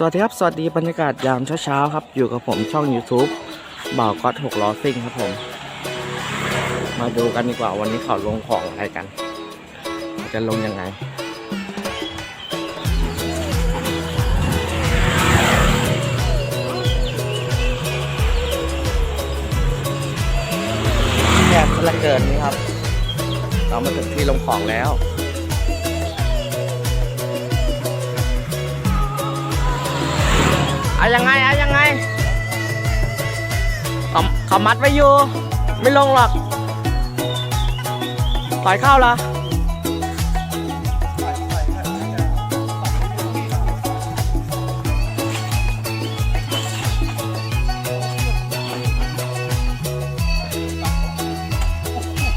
สวัสดีครับ สวัสดีบรรยากาศยามเช้าๆครับ อยู่กับผมช่อง YouTube บ่าวก๊อตหกล้อซิ่งครับผม มาดูกันดีกว่าวันนี้เขาลงของอะไรกัน จะลงยังไงแค่ละเกินนี่ครับ เรามาถึงที่ลงของแล้ว เขามัดไว้อยู่ ไม่ลงหรอกปล่อยเข้าเหรอ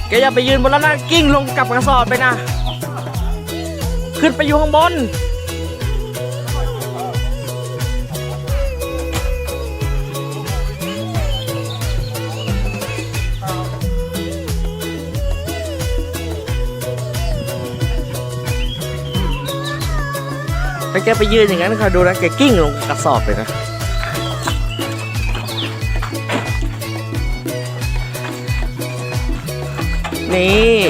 แกอย่าไปยืนบนแล้วนะกิ้งลงกับกระสอบไปนะ ขึ้นไปอยู่ข้างบน ถ้าแกไปยืนอย่างนั้นคอยดูนะแกกิ้งลงกระสอบเลยนะนี่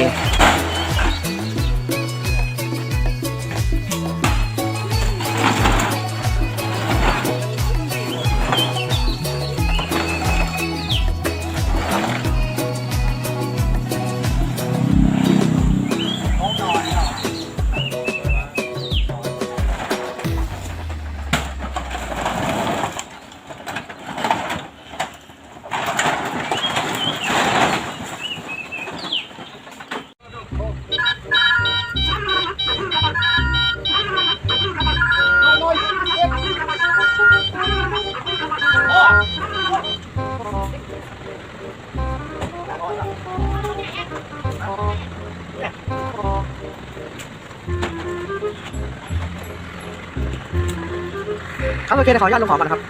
ครับโอเคเดี๋ยวขออนุญาตลงของก่อนนะครับ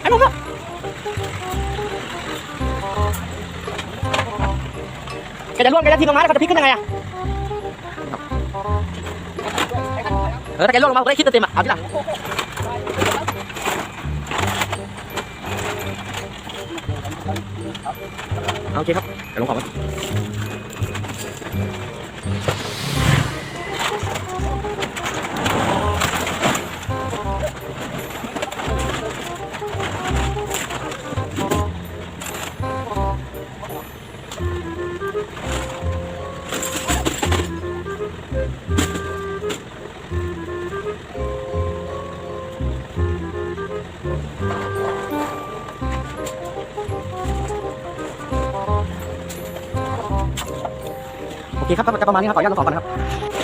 ไอ้ผมอะแกจะล่วงแกจะทิ้งลงมาแล้วเขาจะพลิกขึ้นยังไงอะเออถ้าแกล่วงลงมาผมได้คิดเต็มๆอะเอาที่หลัง โอเคครับเดี๋ยวลงของก่อน เคครับก็จะประมาณนี้ครับขออนุญาตลงของก่อนนะครับ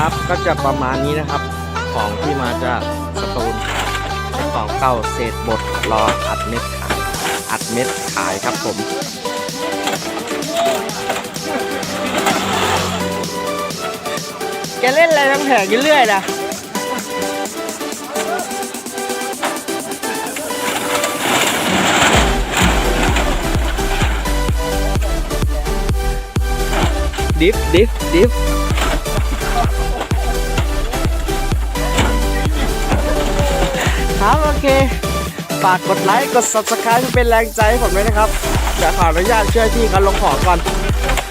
นะครับ ก็จะประมาณนี้นะครับ ของที่มาจากสตูลเป็นของเก่าเศษบดรออัดเม็ดขายอัดเม็ดขายครับผมแกเล่นอะไรทั้งแผงอยู่เรื่อยนะดิฟดิฟดิฟ ครับโอเคฝากกดไลค์กด subscribe เป็นแรงใจให้ผมด้วยนะครับเดี๋ยวขออนุญาตช่วยพี่เขาลงของก่อน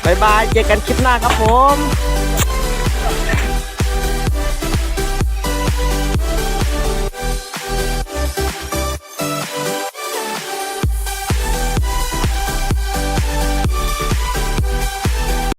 บายบายเจอกันคลิปหน้าครับผม